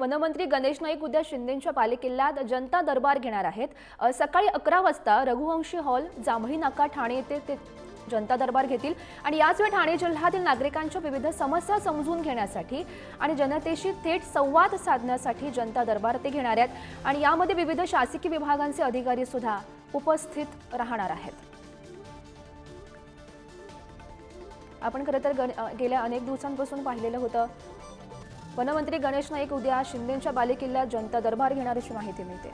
वनमंत्री गणेश नाईक उद्या शिंदेच्या पालिकेल्ल्यात जनता दरबार घेणार आहेत. सकाळी अकरा वाजता रघुवंशी हॉल जांभळी नाका ठाणे येथे ते जनता दरबार घेतील. आणि याच वेळी ठाणे जिल्ह्यातील नागरिकांच्या विविध समस्या समजून घेण्यासाठी आणि जनतेशी थेट संवाद साधण्यासाठी जनता दरबार ते घेणार आहेत. आणि यामध्ये विविध शासकीय विभागांचे अधिकारी सुद्धा उपस्थित राहणार आहेत. आपण खरं तर गण- गेल्या अनेक दिवसांपासून पाहिलेलं होतं. वनमंत्री गणेश नाईक उद्या शिंदेच्या बालेकिल्ल्यात जनता दरबार घेणार अशी माहिती मिळते.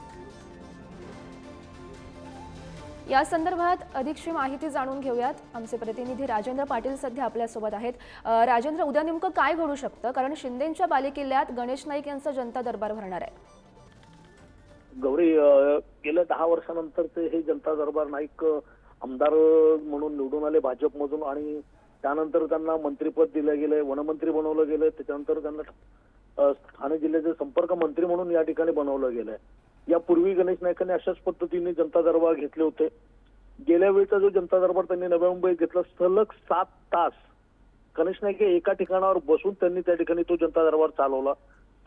या संदर्भात अधिकची माहिती जाणून घेऊयात. आमचे प्रतिनिधी राजेंद्र पाटील सध्या आपल्यासोबत आहेत. राजेंद्र उद्या नेमकं काय घडू शकतं? कारण शिंदेच्या बालेकिल्ल्यात गणेश नाईक यांचा जनता दरबार भरणार आहे. गौरी गेल्या दहा वर्षानंतरचे हे जनता दरबार नाईक आमदार म्हणून निवडून आले भाजपमधून आणि त्यानंतर त्यांना मंत्रीपद दिलं गेलंय वनमंत्री बनवलं गेलंय त्याच्यानंतर त्यांना ठाणे जिल्ह्याचे संपर्क मंत्री म्हणून या ठिकाणी बनवलं गेलंय. यापूर्वी गणेश नायकांनी अशाच पद्धतीने जनता दरबार घेतले होते. गेल्या वेळचा जो जनता दरबार त्यांनी नव्या मुंबईत घेतला सलग सात तास गणेश नाईक एका ठिकाणावर बसून त्यांनी त्या ठिकाणी तो जनता दरबार चालवला.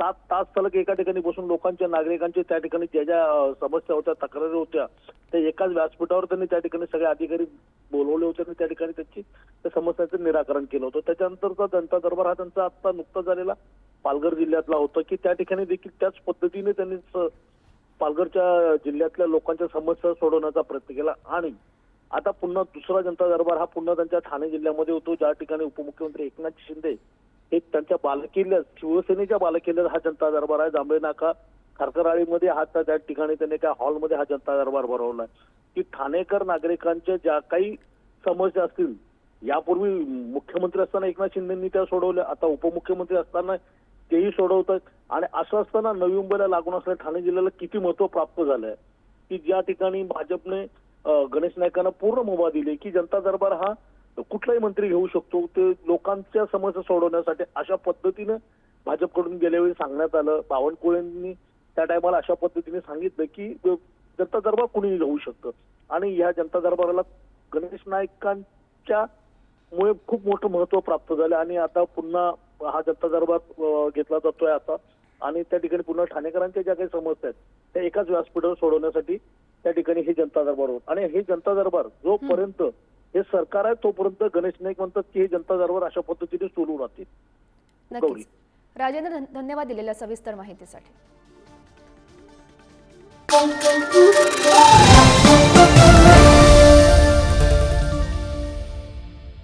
सात तास सलग एका ठिकाणी बसून लोकांच्या नागरिकांच्या त्या ठिकाणी ज्या ज्या समस्या होत्या तक्रारी होत्या त्या एकाच व्यासपीठावर त्यांनी त्या ठिकाणी सगळे अधिकारी बोलवले होते आणि त्या ठिकाणी त्यांची त्या समस्यांचं निराकरण केलं होतं. त्याच्यानंतरचा जनता दरबार हा त्यांचा आता नुकता झालेला पालघर जिल्ह्यातला होता की त्या ठिकाणी देखील त्याच पद्धतीने त्यांनी स- पालघरच्या जिल्ह्यातल्या लोकांच्या समस्या सोडवण्याचा प्रयत्न केला. आणि आता पुन्हा दुसरा जनता दरबार हा पुन्हा त्यांच्या ठाणे जिल्ह्यामध्ये होतो ज्या ठिकाणी उपमुख्यमंत्री एकनाथ शिंदे हे त्यांच्या बालकिल्ल्यात शिवसेनेच्या बालकिल्ल्यात हा जनता दरबार आहे. जांभळे नाका खरखराळीमध्ये हा त्या त्या ठिकाणी त्यांनी त्या हॉलमध्ये हा जनता दरबार भरवलाय की ठाणेकर नागरिकांच्या ज्या काही समस्या असतील यापूर्वी मुख्यमंत्री असताना एकनाथ शिंदेंनी त्या सोडवल्या आता उपमुख्यमंत्री असताना तेही सोडवतात. आणि असं असताना नवी मुंबईला लागून असलेल्या ठाणे जिल्ह्याला किती महत्त्व प्राप्त झालंय की ज्या ठिकाणी भाजपने गणेश नायकांना पूर्ण मुभा दिली की जनता दरबार हा कुठलाही मंत्री घेऊ शकतो. ते लोकांच्या समस्या सोडवण्यासाठी अशा पद्धतीनं भाजपकडून गेल्या वेळी सांगण्यात आलं. बावनकुळेंनी त्या टायमाला अशा पद्धतीने सांगितलं की जनता दरबार कुणीही घेऊ शकतं. आणि या जनता दरबाराला गणेश नाईकांच्या मुळे खूप मोठं महत्त्व प्राप्त झालं. आणि आता पुन्हा हा जनता दरबार घेतला जातोय आता. आणि त्या ठिकाणी पुन्हा ठाणेकरांच्या ज्या काही समस्या आहेत त्या एकाच व्यासपीठावर सोडवण्यासाठी त्या ठिकाणी हे जनता दरबार होत. आणि हे जनता दरबार जोपर्यंत हे सरकार आहे तोपर्यंत गणेश नाईक म्हणतात की हे जनता दरबार अशा पद्धतीने सुरू राहतील गौरी. राजेंद्र धन- धन्यवाद दिलेल्या सविस्तर माहितीसाठी.